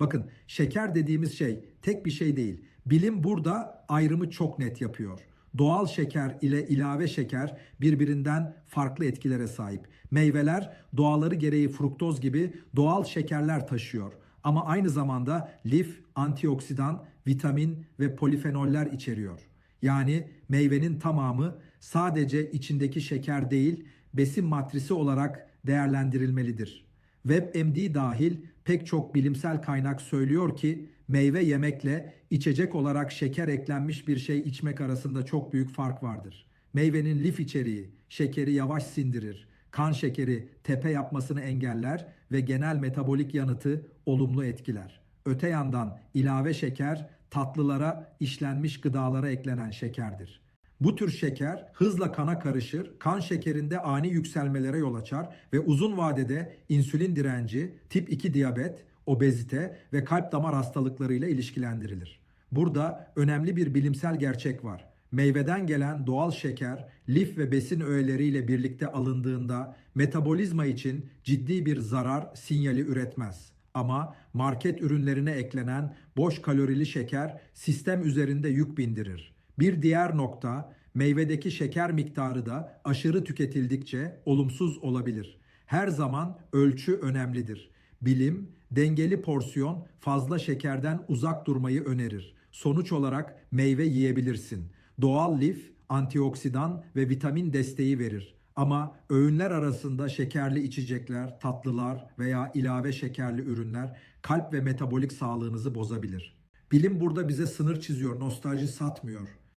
Bakın şeker dediğimiz şey tek bir şey değil. Bilim burada ayrımı çok net yapıyor. Doğal şeker ile ilave şeker birbirinden farklı etkilere sahip. Meyveler doğaları gereği fruktoz gibi doğal şekerler taşıyor. Ama aynı zamanda lif, antioksidan, vitamin ve polifenoller içeriyor. Yani meyvenin tamamı sadece içindeki şeker değil, besin matrisi olarak değerlendirilmelidir. WebMD dahil pek çok bilimsel kaynak söylüyor ki meyve yemekle içecek olarak şeker eklenmiş bir şey içmek arasında çok büyük fark vardır. Meyvenin lif içeriği şekeri yavaş sindirir, kan şekeri tepe yapmasını engeller ve genel metabolik yanıtı olumlu etkiler. Öte yandan ilave şeker tatlılara, işlenmiş gıdalara eklenen şekerdir. Bu tür şeker hızla kana karışır, kan şekerinde ani yükselmelere yol açar ve uzun vadede insülin direnci, tip 2 diyabet, obezite ve kalp damar hastalıklarıyla ilişkilendirilir. Burada önemli bir bilimsel gerçek var. Meyveden gelen doğal şeker, lif ve besin öğeleriyle birlikte alındığında metabolizma için ciddi bir zarar sinyali üretmez. Ama market ürünlerine eklenen boş kalorili şeker sistem üzerinde yük bindirir. Bir diğer nokta meyvedeki şeker miktarı da aşırı tüketildikçe olumsuz olabilir. Her zaman ölçü önemlidir. Bilim dengeli porsiyon fazla şekerden uzak durmayı önerir. Sonuç olarak meyve yiyebilirsin. Doğal lif, antioksidan ve vitamin desteği verir. Ama öğünler arasında şekerli içecekler, tatlılar veya ilave şekerli ürünler kalp ve metabolik sağlığınızı bozabilir. Bilim burada bize sınır çiziyor, nostalji satmıyor.